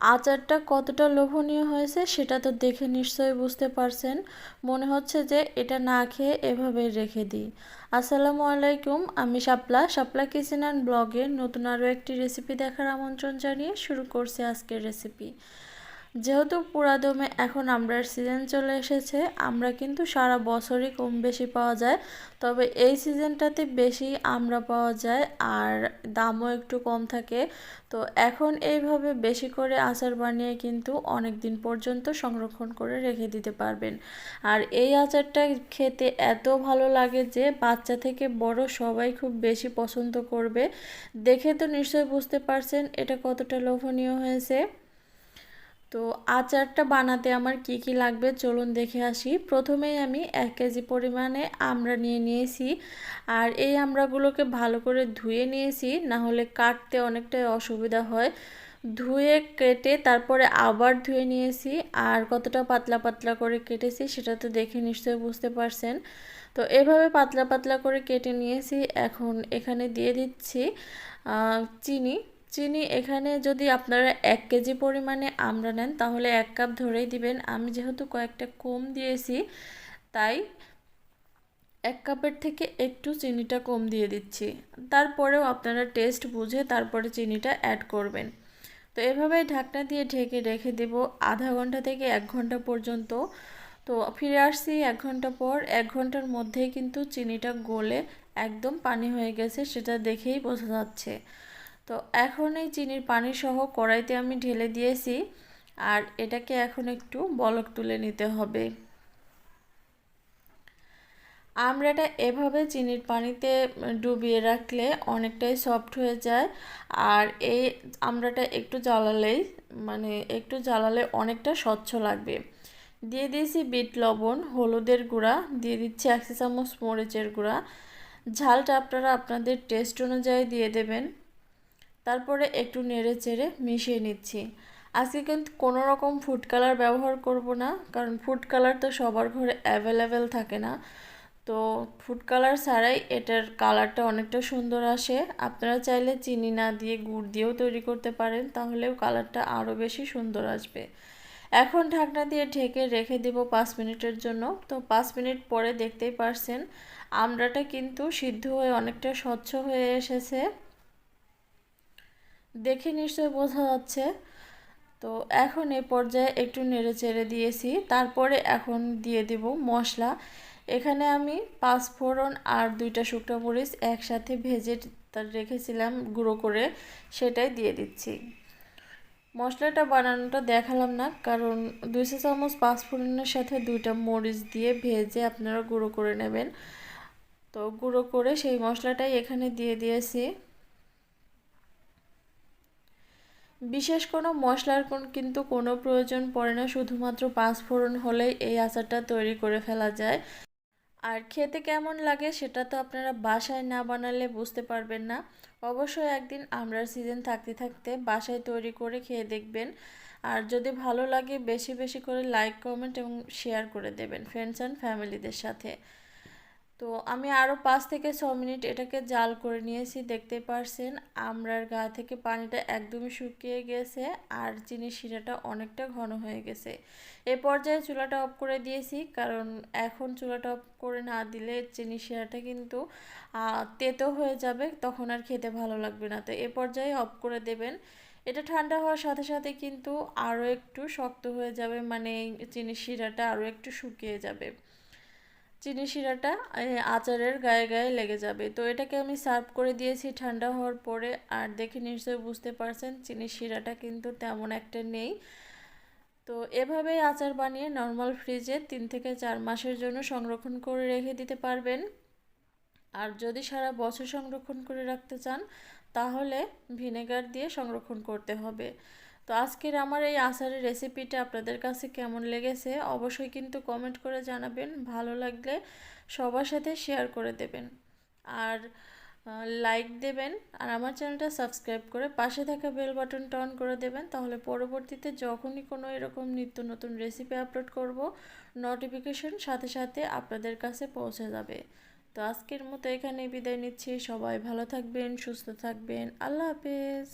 আচারটা কতটা লোভনীয় হয়েছে সেটা তো দেখে নিশ্চয়ই বুঝতে পারছেন। মনে হচ্ছে যে এটা না খেয়ে এভাবে রেখে দিই। আসসালামু আলাইকুম, আমি শাপলা। শাপলা কিচেন অ্যান্ড ব্লগে নতুন আরও একটি রেসিপি দেখার আমন্ত্রণ জানিয়ে শুরু করছি আজকের রেসিপি যেহেতু পুরাদমে এখন আমরার সিজন চলে এসেছে, আমরা কিন্তু সারা বছরই কম বেশি পাওয়া যায়। তবে এই সিজনটাতে বেশি আমরা পাওয়া যায় আর দামও একটু কম থাকে। তো এখন এইভাবে বেশি করে আচার বানিয়ে কিন্তু অনেক দিন পর্যন্ত সংরক্ষণ করে রেখে দিতে পারবেন। আর এই আচারটা খেতে এত ভালো লাগে যে বাচ্চা থেকে বড় সবাই খুব বেশি পছন্দ করবে। দেখে তো নিশ্চয়ই বুঝতে পারছেন এটা কতটা লোভনীয় হয়েছে। তো আচারটা বানাতে আমার কি কি লাগবে চলুন দেখে আসি। প্রথমেই আমি এক কেজি পরিমাণে আমড়া নিয়ে নিয়েছি আর এই আমড়াগুলোকে ভালো করে ধুয়ে নিয়েছি না হলে কাটতে অনেকটাই অসুবিধা হয়। ধুয়ে কেটে তারপরে আবার ধুয়ে নিয়েছি আর কতটা পাতলা পাতলা করে কেটেছি সেটা তো দেখে নিশ্চয়ই বুঝতে পারছেন। তো এভাবে পাতলা পাতলা করে কেটে নিয়েছি, এখন এখানে দিয়ে দিচ্ছি চিনি। চিনি এখানে যদি আপনারা এক কেজি পরিমাণে আমরা নেন তাহলে এক কাপ ধরেই দিবেন। আমি যেহেতু কয়েকটা কম দিয়েছি, তাই এক কাপের থেকে একটু চিনিটা কম দিয়ে দিচ্ছি। তারপরেও আপনারা টেস্ট বুঝে তারপরে চিনিটা অ্যাড করবেন। তো এভাবেই ঢাকনা দিয়ে ঢেকে রেখে দেব আধা ঘণ্টা থেকে এক ঘণ্টা পর্যন্ত। তো ফিরে আসছি এক ঘণ্টা পর। এক ঘণ্টার মধ্যেই কিন্তু চিনিটা গলে একদম পানি হয়ে গেছে, সেটা দেখেই বোঝা যাচ্ছে। তো এখন এই চিনির পানি সহ কড়াইতে আমি ঢেলে দিয়েছি আর এটাকে এখন একটু বলক তুলে নিতে হবে। আমড়াটা এভাবে চিনির পানিতে ডুবিয়ে রাখলে অনেকটাই সফট হয়ে যায়। আর এই আমড়াটা একটু জ্বালালেই মানে একটু জ্বালালে অনেকটা স্বচ্ছ লাগবে। দিয়ে দিয়েছি বিট লবণ, হলুদের গুঁড়া, দিয়ে দিচ্ছি একশো চামচ মরিচের গুঁড়া। ঝালটা আপনারা আপনাদের টেস্ট অনুযায়ী দিয়ে দেবেন। তারপরে একটু নেড়ে চেড়ে মিশিয়ে নিচ্ছি। আজকে কিন্তু কোনো রকম ফুড কালার ব্যবহার করব না, কারণ ফুড কালার তো সবার ঘরে অ্যাভেলেবেল থাকে না। তো ফুড কালার ছাড়াই এটার কালারটা অনেকটা সুন্দর আসে। আপনারা চাইলে চিনি না দিয়ে, গুড় দিয়েও তৈরি করতে পারেন, তাহলেও কালারটা আরও বেশি সুন্দর আসবে। এখন ঢাকনা দিয়ে ঢেকে রেখে দেব পাঁচ মিনিটের জন্য। তো পাঁচ মিনিট পরে দেখতেই পারছেন আমড়াটা কিন্তু সিদ্ধ হয়ে অনেকটা স্বচ্ছ হয়ে এসেছে। দেখে নিশ্চয়ই বোঝা যাচ্ছে। তো এখন এ পর্যায়ে একটু নেড়ে চেড়ে দিয়েছি। তারপরে এখন দিয়ে দেব মশলা। এখানে আমি পাঁচ ফোড়ন আর দুইটা শুকনো মরিচ একসাথে ভেজে রেখেছিলাম গুঁড়ো করে, সেটাই দিয়ে দিচ্ছি। মশলাটা বানানোটা দেখালাম না, কারণ দুইশো চামচ পাঁচফোড়নের সাথে দুইটা মরিচ দিয়ে ভেজে আপনারা গুঁড়ো করে নেবেন। তো গুঁড়ো করে সেই মশলাটাই এখানে দিয়ে দিয়েছি। বিশেষ কোনো মশলার কিন্তু কোনো প্রয়োজন পড়ে না, শুধুমাত্র পাঁচফোড়ন হলেই এই আচারটা তৈরি করে ফেলা যায়। আর খেতে কেমন লাগে সেটা তো আপনারা বাসায় না বানালে বুঝতে পারবেন না। অবশ্যই একদিন আমরার সিজন থাকতে থাকতে বাসায় তৈরি করে খেয়ে দেখবেন। আর যদি ভালো লাগে বেশি বেশি করে লাইক কমেন্ট এবং শেয়ার করে দেবেন ফ্রেন্ডস অ্যান্ড ফ্যামিলিদের সাথে। তো আমি আরও পাঁচ থেকে ছ মিনিট এটাকে জাল করে নিয়েছি, দেখতে পারছেন? আমরার গা থেকে পানিটা একদমই শুকিয়ে গেছে আর চিনি শিরাটা অনেকটা ঘন হয়ে গেছে। এ পর্যায়ে চুলাটা অফ করে দিয়েছি, কারণ এখন চুলাটা অফ করে না দিলে চিনি শিরাটা কিন্তু তেতো হয়ে যাবে, তখন আর খেতে ভালো লাগবে না। তো এ পর্যায়ে অফ করে দেবেন। এটা ঠান্ডা হওয়ার সাথে সাথে কিন্তু আরও একটু শক্ত হয়ে যাবে মানে চিনি শিরাটা আরও একটু শুকিয়ে যাবে। চিনি শিরাটা আচারের গায়ে গায়ে লেগে যাবে। তো এটাকে আমি সার্ভ করে দিয়েছি ঠান্ডা হওয়ার পরে। আর দেখে নিশ্চয়ই বুঝতে পারছেন, চিনি শিরাটা কিন্তু তেমন একটা নেই। তো এভাবেই আচার বানিয়ে নর্মাল ফ্রিজে তিন থেকে চার মাসের জন্য সংরক্ষণ করে রেখে দিতে পারবেন। আর যদি সারা বছর সংরক্ষণ করে রাখতে চান, তাহলে ভিনেগার দিয়ে সংরক্ষণ করতে হবে। তো আজকের আমার এই আচারের রেসিপিটা আপনাদের কাছে কেমন লেগেছে অবশ্যই কিন্তু কমেন্ট করে জানাবেন। ভালো লাগলে সবার সাথে শেয়ার করে দেবেন। আর লাইক দেবেন আর আমার চ্যানেলটা সাবস্ক্রাইব করে পাশে থাকা বেল বাটনটা অন করে দেবেন। তাহলে পরবর্তীতে যখনই কোনো এরকম নিত্য নতুন রেসিপি আপলোড করব নোটিফিকেশন সাথে সাথে আপনাদের কাছে পৌঁছে যাবে। তো আজকের মতো এখানে বিদায় নিচ্ছি। সবাই ভালো থাকবেন, সুস্থ থাকবেন। আল্লাহ হাফেজ।